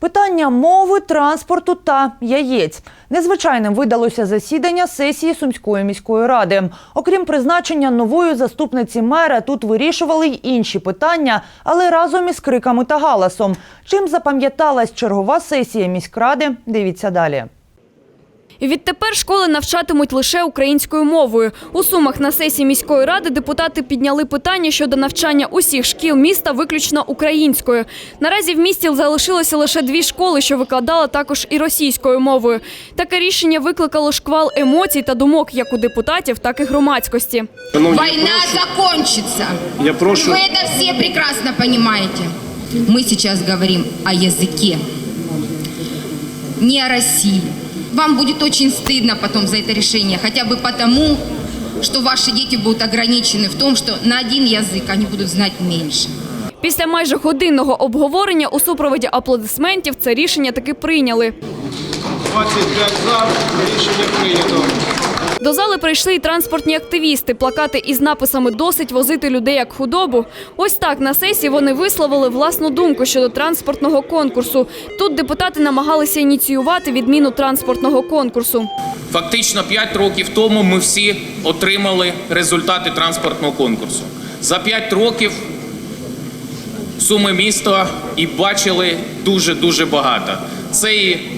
Питання мови, транспорту та яєць. Незвичайним видалося засідання сесії Сумської міської ради. Окрім призначення нової заступниці мера, тут вирішували й інші питання, але разом із криками та галасом. Чим запам'яталась чергова сесія міськради? Дивіться далі. Відтепер школи навчатимуть лише українською мовою. У Сумах на сесії міської ради депутати підняли питання щодо навчання усіх шкіл міста виключно українською. Наразі в місті залишилося лише дві школи, що викладали також і російською мовою. Таке рішення викликало шквал емоцій та думок як у депутатів, так і громадськості. Шановні, Война закончится. Я прошу. Вы это все прекрасно понимаете. Мы сейчас говорим о языке, не о России. Вам будет очень стыдно потом за это решение, хотя бы потому, что ваши дети будут ограничены в том, что на один язык они будут знать меньше. Після майже годинного обговорення у супроводі аплодисментів це рішення таки прийняли. 25 за. Рішення прийнято. До зали прийшли і транспортні активісти. Плакати із написами Досить возити людей як худобу. Ось так на сесії вони висловили власну думку щодо транспортного конкурсу. Тут депутати намагалися ініціювати відміну транспортного конкурсу. Фактично 5 років тому ми всі отримали результати транспортного конкурсу. За 5 років суми міста і бачили дуже дуже багато. Це і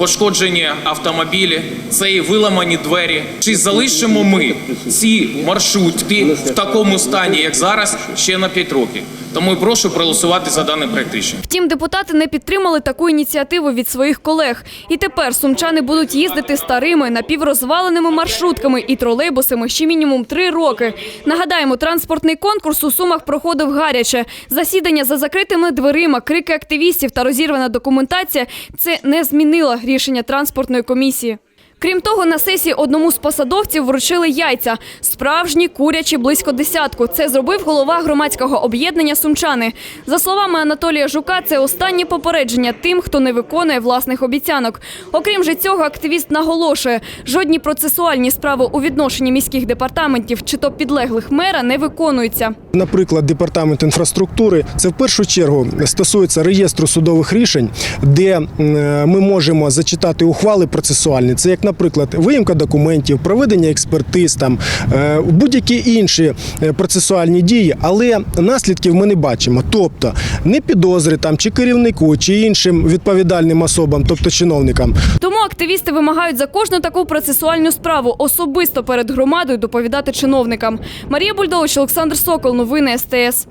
пошкоджені автомобілі, це і виламані двері. Чи залишимо ми ці маршрутки в такому стані, як зараз, ще на 5 років? Тому і прошу проголосувати за даний проект рішення. Втім, депутати не підтримали таку ініціативу від своїх колег. І тепер сумчани будуть їздити старими напіврозваленими маршрутками і тролейбусами ще мінімум три роки. Нагадаємо, транспортний конкурс у Сумах проходив гаряче. Засідання за закритими дверима, крики активістів та розірвана документація – це не змінило рішення транспортної комісії. Крім того, на сесії одному з посадовців вручили яйця. Справжні курячі близько десятку. Це зробив голова громадського об'єднання Сумчани. За словами Анатолія Жука, це останнє попередження тим, хто не виконує власних обіцянок. Окрім же цього, активіст наголошує, жодні процесуальні справи у відношенні міських департаментів чи то підлеглих мера не виконуються. Наприклад, департамент інфраструктури це в першу чергу стосується реєстру судових рішень, де ми можемо зачитати ухвали процесуальні. Це як, наприклад, виїмка документів, проведення експертиз, там е, будь-які інші е, процесуальні дії, але наслідків ми не бачимо. Тобто не підозри там чи керівнику, чи іншим відповідальним особам, тобто чиновникам, Тому активісти вимагають за кожну таку процесуальну справу особисто перед громадою доповідати чиновникам. Марія Бульдович, Олександр Сокол. Новини СТС.